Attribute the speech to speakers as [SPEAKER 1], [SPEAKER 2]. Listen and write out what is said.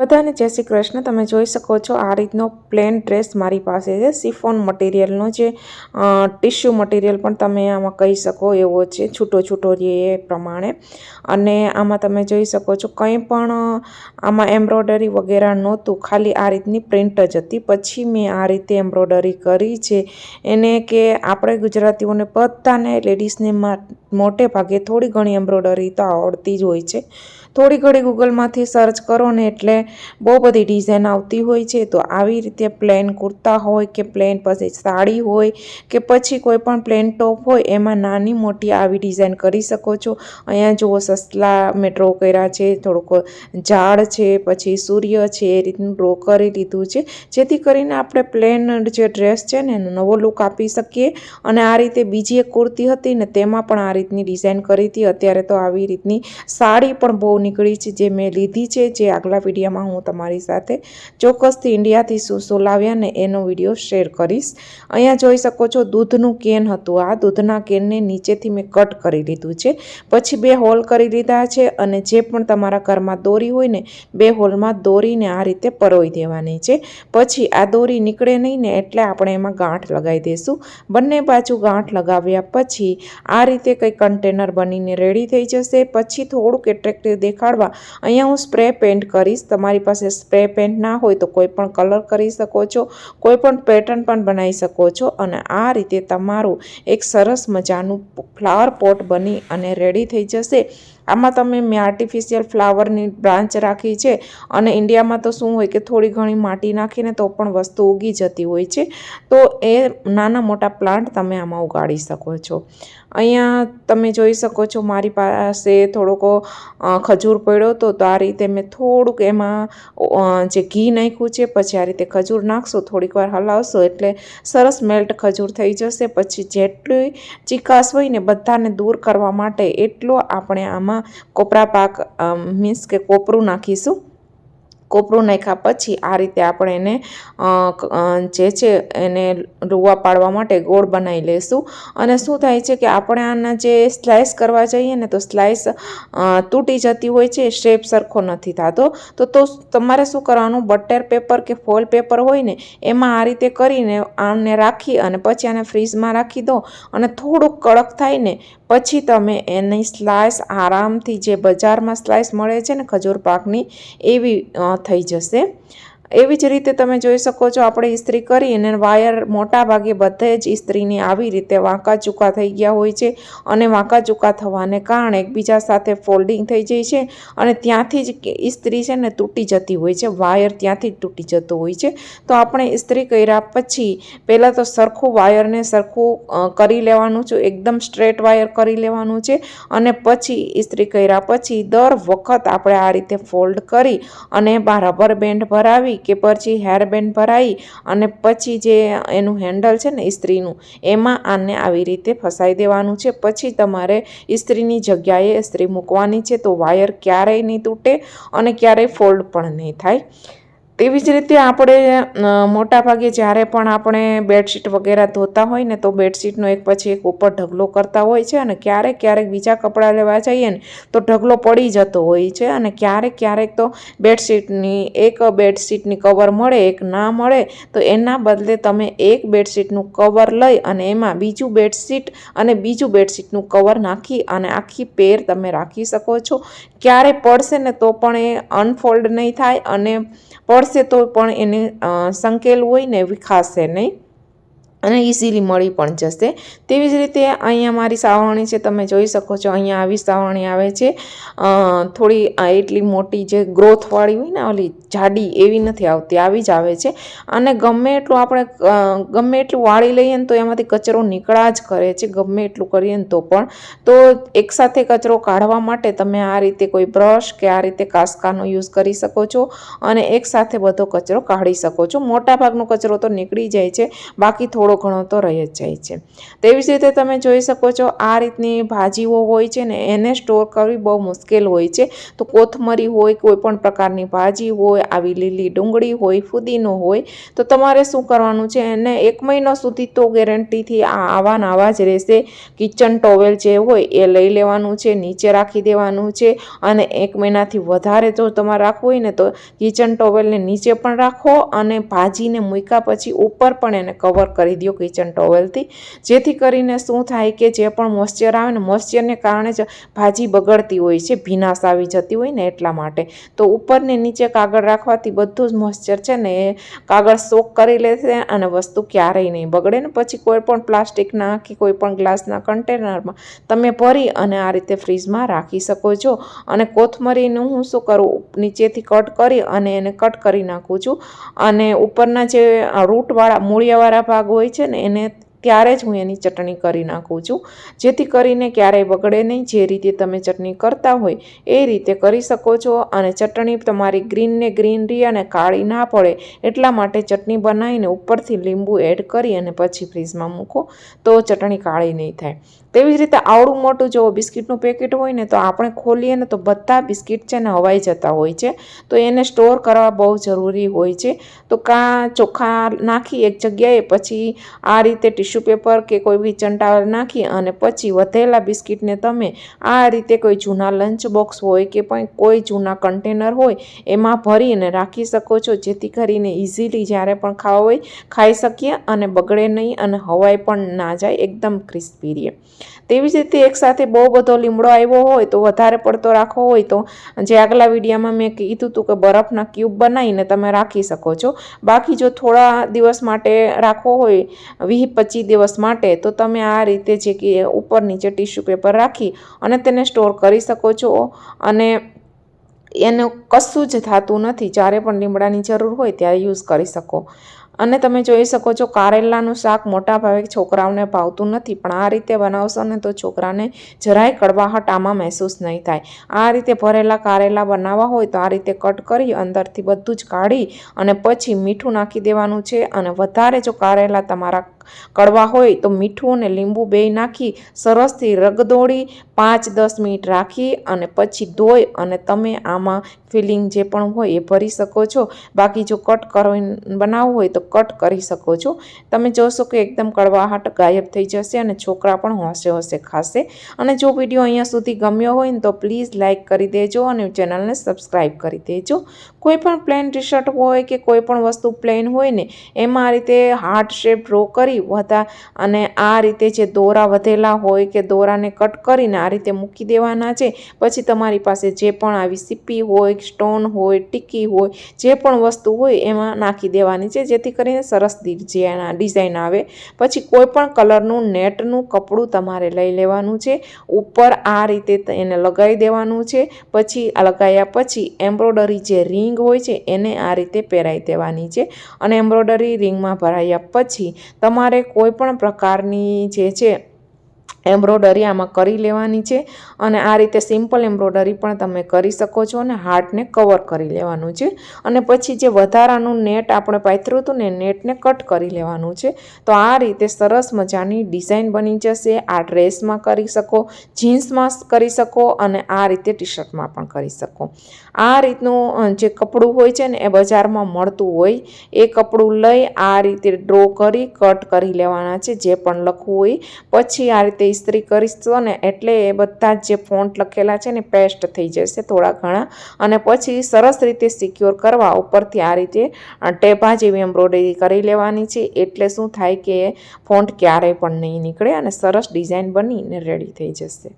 [SPEAKER 1] બધાને જય શ્રી કૃષ્ણ. તમે જોઈ શકો છો આ રીતનો પ્લેન ડ્રેસ મારી પાસે છે. સિફોન મટીરિયલનો જે ટિશ્યુ મટીરિયલ પણ તમે આમાં કહી શકો એવો છે. છૂટો છૂટો રહે એ પ્રમાણે. અને આમાં તમે જોઈ શકો છો કંઈ પણ આમાં એમ્બ્રોડરી વગેરે નહોતું. ખાલી આ રીતની પ્રિન્ટ જ હતી. પછી મેં આ રીતે એમ્બ્રોડરી કરી છે. એને કે આપણે ગુજરાતીઓને બધાને લેડીઝને મોટે ભાગે થોડી ઘણી એમ્બ્રોડરી તો આવડતી જ હોય છે. થોડી ઘણી ગૂગલમાંથી સર્ચ કરો ને એટલે બહુ બધી ડિઝાઇન આવતી હોય છે. તો આવી રીતે પ્લેન કુર્તા હોય કે પ્લેન પછી સાડી હોય કે પછી કોઈ પણ પ્લેન ટોપ હોય, એમાં નાની મોટી આવી ડિઝાઇન કરી શકો છો. અહીંયા જુઓ સસલા મેં ડ્રો કર્યા છે, થોડુંક ઝાડ છે, પછી સૂર્ય છે, એ રીતનું ડ્રો કરી લીધું છે. જેથી કરીને આપણે પ્લેન જે ડ્રેસ છે ને એનો નવો લુક આપી શકીએ. અને આ રીતે બીજી એક કુર્તી હતી ને તેમાં પણ આ રીતની ડિઝાઇન કરી હતી. અત્યારે તો આવી રીતની સાડી પણ બહુ નીકળી છે, જે મેં લીધી છે, જે આગલા વિડીયોમાં હું તમારી સાથે ચોક્કસથી ઇન્ડિયાથી શું શું લાવ્યા ને એનો વીડિયો શેર કરીશ. અહીંયા જોઈ શકો છો, દૂધનું કેન હતું. આ દૂધના કેનને નીચેથી મેં કટ કરી લીધું છે. પછી બે હોલ કરી લીધા છે અને જે પણ તમારા ઘરમાં દોરી હોય ને, બે હોલમાં દોરીને આ રીતે પરોઈ દેવાની છે. પછી આ દોરી નીકળે નહીં ને, એટલે આપણે એમાં ગાંઠ લગાવી દઈશું બંને બાજુ ગાંઠ લગાવ્યા પછી આ રીતે કંઈ કન્ટેનર બનીને રેડી થઈ જશે. પછી થોડુંક એટ્રેક્ટિવ દેખાડવા. અહીંયા હું સ્પ્રે પેન્ટ કરીશ. તમારી પાસે સ્પ્રે પેન્ટ ના હોય તો કોઈ પણ કલર કરી શકો છો. કોઈ પણ પેટર્ન પણ બનાવી શકો છો. અને આ રીતે તમારું એક સરસ મજાનું ફ્લાવર પોટ બની અને રેડી થઈ જશે. આમાં તમે મેં આર્ટિફિશિયલ ફ્લાવરની બ્રાન્ચ રાખી છે અને ઇન્ડિયામાં તો શું હોય કે થોડી ઘણી માટી નાખીને તો પણ વસ્તુ ઉગી જતી હોય છે. તો એ નાના મોટા પ્લાન્ટ તમે આમાં ઉગાડી શકો છો. અહીંયા તમે જોઈ શકો છો મારી પાસે થોડોક ખજૂર પડ્યો હતો તો આ રીતે મેં થોડુંક એમાં જે ઘી નાખ્યું છે પછી આ રીતે ખજૂર નાખશો, થોડીક વાર હલાવશો એટલે સરસ મેલ્ટ ખજૂર થઈ જશે. પછી જેટલી ચિકાસ હોય ને બધાને દૂર કરવા માટે એટલો આપણે આમાં કોપરા પાક મીન્સ કે કોપરું નાખીશું. કોપરું નાખ્યા પછી આ રીતે આપણે એને જે છે એને રૂવા પાડવા માટે ગોળ બનાવી લઈશું અને શું થાય છે કે આપણે આના જે સ્લાઇસ કરવા જઈએ ને તો સ્લાઇસ તૂટી જતી હોય છે, શેપ સરખો નથી થતો. તો તો તમારે શું કરવાનું? બટર પેપર કે ફોલ પેપર હોય ને, એમાં આ રીતે કરીને આને રાખી અને પછી આને ફ્રીઝમાં રાખી દો. અને થોડુંક કડક થાય ને પછી તમે એની સ્લાઇસ આરામથી જે બજારમાં સ્લાઇસ મળે છે ને ખજૂર પાકની, એવી થઈ જશે. એવી જ રીતે તમે જોઈ શકો છો, આપણે ઇસ્ત્રી કરી અને વાયર મોટા ભાગે બધે જ ઇસ્ત્રીની આવી રીતે વાંકા ચૂકા થઈ ગયા હોય છે અને વાંકા ચૂકા થવાને કારણે એકબીજા સાથે ફોલ્ડિંગ થઈ જાય છે અને ત્યાંથી જ ઇસ્ત્રી છે ને તૂટી જતી હોય છે, વાયર ત્યાંથી જ તૂટી જતો હોય છે. તો આપણે ઇસ્ત્રી કર્યા પછી પહેલાં તો સરખું વાયરને સરખું કરી લેવાનું છે, એકદમ સ્ટ્રેટ વાયર કરી લેવાનું છે અને પછી ઇસ્ત્રી કર્યા પછી દર વખત આપણે આ રીતે ફોલ્ડ કરી અને રબર બેન્ડ ભરાવી કે પછી હેરબેન્ડ ભરાઈ અને પછી જે એનું હેન્ડલ છે ને ઇસ્ત્રીનું, એમાં આને આવી રીતે ફસાઈ દેવાનું છે. પછી તમારે ઇસ્ત્રીની જગ્યાએ ઇસ્ત્રી મૂકવાની છે તો વાયર ક્યારેય નહીં તૂટે અને ક્યારેય ફોલ્ડ પણ નહીં થાય. તેવી જ રીતે આપણે મોટાભાગે જ્યારે પણ આપણે બેડશીટ વગેરે ધોતા હોય ને તો બેડશીટનો એક પછી એક ઉપર ઢગલો કરતા હોય છે અને ક્યારેક ક્યારેક બીજા કપડાં લેવા જઈએ ને તો ઢગલો પડી જતો હોય છે અને ક્યારેક ક્યારેક તો બેડશીટની, એક બેડશીટની કવર મળે, એક ના મળે, તો એના બદલે તમે એક બેડશીટનું કવર લઈ અને એમાં બીજું બેડશીટ અને બીજું બેડશીટનું કવર નાખી અને આખી પેર તમે રાખી શકો છો. ક્યારે પડશે ને તો પણ એ અનફોલ્ડ નહીં થાય અને પડશે તો પણ એને સંકેલું હોય ને વિખાશે નહીં. અને ઇઝીલી મળી પણ જશે. તેવી જ રીતે અહીંયા મારી સાવરણી છે, તમે જોઈ શકો છો, અહીંયા આવી સાવરણી આવે છે. થોડી એટલી મોટી જે ગ્રોથવાળી હોય ને, ઓલી જાડી એવી નથી આવતી, આવી જ આવે છે. અને ગમે એટલું આપણે ગમે એટલું વાળી લઈએ ને તો એમાંથી કચરો નીકળા જ કરે છે, ગમે એટલું કરીએ ને તો પણ. તો એકસાથે કચરો કાઢવા માટે તમે આ રીતે કોઈ બ્રશ કે આ રીતે કાસ્કાનો યુઝ કરી શકો છો અને એકસાથે બધો કચરો કાઢી શકો છો. મોટાભાગનો કચરો તો નીકળી જાય છે. બાકી થોડો થોડો ઘણો તો રહી જ જાય છે. તેવી જ રીતે તમે જોઈ શકો છો, આ રીતની ભાજીઓ હોય છે ને, એને સ્ટોર કરવી બહુ મુશ્કેલ હોય છે. તો કોથમરી હોય, કોઈ પણ પ્રકારની ભાજી હોય, આવી લીલી ડુંગળી હોય, ફુદીનો હોય, તો તમારે શું કરવાનું છે, એને એક મહિનો સુધી તો ગેરંટીથી આ આવા આવા જ રહેશે. કિચન ટોવેલ જે હોય, એ લઈ લેવાનું છે, નીચે રાખી દેવાનું છે, અને એક મહિનાથી વધારે જો તમારે રાખવું હોય ને, તો કિચન ટોવેલને નીચે પણ રાખો અને ભાજીને મૂક્યા પછી ઉપર પણ એને કવર કરી દો કિચન ટોવેલથી જેથી કરીને શું થાય કે જે પણ મોઇશ્ચર આવે ને મોઇશ્ચરને કારણે જ ભાજી બગડતી હોય છે, ભીનાશ આવી જતી હોય ને એટલા માટે. તો ઉપરને નીચે કાગળ રાખવાથી બધું જ મોઇશ્ચર છે ને એ કાગળ સોક કરી લેશે અને વસ્તુ ક્યારેય નહીં બગડે ને. પછી કોઈ પણ પ્લાસ્ટિકના કે કોઈ પણ ગ્લાસના કન્ટેનરમાં તમે ભરી અને આ રીતે ફ્રીજમાં રાખી શકો છો. અને કોથમરીનું હું શું કરું, નીચેથી કટ કરી અને એને કટ કરી નાખું છું. અને ઉપરના જે રૂટવાળા મૂળિયાવાળા ભાગ હોય છે ને એને ત્યારે જ હું એની ચટણી કરી નાખું છું. જેથી કરીને ક્યારેય બગડે નહીં. જે રીતે તમે ચટણી કરતા હોય એ રીતે કરી શકો છો. અને ચટણી તમારી ગ્રીનને ગ્રીન રહી અને કાળી ના પડે એટલા માટે ચટણી બનાવીને ઉપરથી લીંબુ એડ કરી અને પછી ફ્રીઝમાં મૂકો. તો ચટણી કાળી નહીં થાય. તેવી જ રીતે આવડું મોટું જો બિસ્કિટનું પેકેટ હોય ને તો આપણે ખોલીએ ને તો બધા બિસ્કિટ છે ને હવાઈ જતા હોય છે. તો એને સ્ટોર કરવા બહુ જરૂરી હોય છે. તો કાં ચોખા નાખી એક જગ્યાએ પછી આ રીતે ટિશ્યુ પેપર કે કોઈ બી ચંટાવર નાખી અને પછી વધેલા બિસ્કિટને તમે આ રીતે કોઈ જૂના લંચ બોક્સ હોય કે પણ કોઈ જૂના કન્ટેનર હોય, એમાં ભરીને રાખી શકો છો. જેથી કરીને ઇઝીલી જ્યારે પણ ખાવા હોય, ખાઈ શકીએ અને બગડે નહીં અને હવાઈ પણ ના જાય. એકદમ ક્રિસ્પી રહે તેવી જ રીતે એકસાથે બહુ બધો લીમડો આવ્યો હોય તો વધારે પડતો રાખવો હોય તો જે આગલા વિડીયામાં મેં કીધું હતું કે બરફના ક્યુબ બનાવીને તમે રાખી શકો છો. બાકી જો થોડા દિવસ માટે રાખવો હોય, વીસ પચીસ દિવસ માટે, તો તમે આ રીતે જે કે ઉપર નીચે ટીશ્યુ પેપર રાખી અને તેને સ્ટોર કરી શકો છો. અને એનું કશું જ થતું નથી. જ્યારે પણ લીમડાની જરૂર હોય ત્યારે યુઝ કરી શકો. અને તમે જોઈ શકો છો કારેલાનું શાક મોટા ભાવે છોકરાઓને ભાવતું નથી, પણ આ રીતે બનાવશો ને તો છોકરાને જરાય કડવાહટ આમાં મહેસૂસ નહીં થાય. આ રીતે ભરેલા કારેલા બનાવવા હોય તો આ રીતે કટ કરી અંદરથી બધું જ કાઢી અને પછી મીઠું નાખી દેવાનું છે. અને વધારે જો કારેલા તમારા કડવા હોય તો મીઠું અને લીંબુ બે નાખી સરસથી રગદોળી પાંચ દસ મિનિટ રાખી અને પછી ધોઈ અને તમે આમાં ફિલિંગ જે પણ હોય એ ભરી શકો છો. બાકી જો કટ કરી બનાવવું હોય તો કટ કરી શકો છો. તમે જોશો કે એકદમ કડવાહટ ગાયબ થઈ જશે અને છોકરા પણ હોશે હોશે ખાશે. અને જો વીડિયો અહીંયા સુધી ગમ્યો હોય ને તો પ્લીઝ લાઇક કરી દેજો અને ચેનલને સબસ્ક્રાઈબ કરી દેજો. કોઈ પણ પ્લેન ટી શર્ટ હોય કે કોઈ પણ વસ્તુ પ્લેન હોય ને, એમાં આ રીતે હાર્ટ શેપ ડ્રો કરી હતા. અને આ રીતે જે દોરા વધેલા હોય કે દોરાને કટ કરીને આ રીતે મૂકી દેવાના છે. પછી તમારી પાસે જે પણ આવી સીપી હોય, સ્ટોન હોય, ટીકી હોય, જે પણ વસ્તુ હોય એમાં નાખી દેવાની છે. જેથી કરીને સરસ ડિઝાઇન આવે. પછી કોઈ પણ કલરનું, નેટનું કપડું તમારે લઈ લેવાનું છે. ઉપર આ રીતે એને લગાવી દેવાનું છે. પછી લગાવ્યા પછી એમ્બ્રોડરી જે રિંગ હોય છે એને આ રીતે પહેરાવી દેવાની છે. અને એમ્બ્રોડરી રિંગમાં ભરાયા પછી તમારે કોઈ પણ પ્રકારની જે છે, એમ્બ્રોડરી આમાં કરી લેવાની છે અને આ રીતે સિમ્પલ એમ્બ્રોડરી પણ તમે કરી શકો છો અને હાર્ટને કવર કરી લેવાનું છે. અને પછી જે વધારાનું નેટ આપણે પાથર્યું હતું ને, નેટને કટ કરી લેવાનું છે. તો આ રીતે સરસ મજાની ડિઝાઇન બની જશે. આ ડ્રેસમાં કરી શકો, જીન્સમાં કરી શકો અને આ રીતે ટી શર્ટમાં પણ કરી શકો. આ રીતનું જે કપડું હોય છે ને એ બજારમાં મળતું હોય, એ કપડું લઈ આ રીતે ડ્રો કરી, કટ કરી લેવાના છે, જે પણ લખવું હોય. પછી આ રીતે ઇસ્ત્રી કરીશો ને એટલે એ બધા જે ફોન્ટ લખેલા છે ને પેસ્ટ થઈ જશે થોડા ઘણા. અને પછી સરસ રીતે સિક્યોર કરવા ઉપરથી આ રીતે ટેપા જેવી એમ્બ્રોઇડરી કરી લેવાની છે. એટલે શું થાય કે ફોન્ટ ક્યારેય પણ નહીં નીકળે અને સરસ ડિઝાઇન બનીને રેડી થઈ જશે.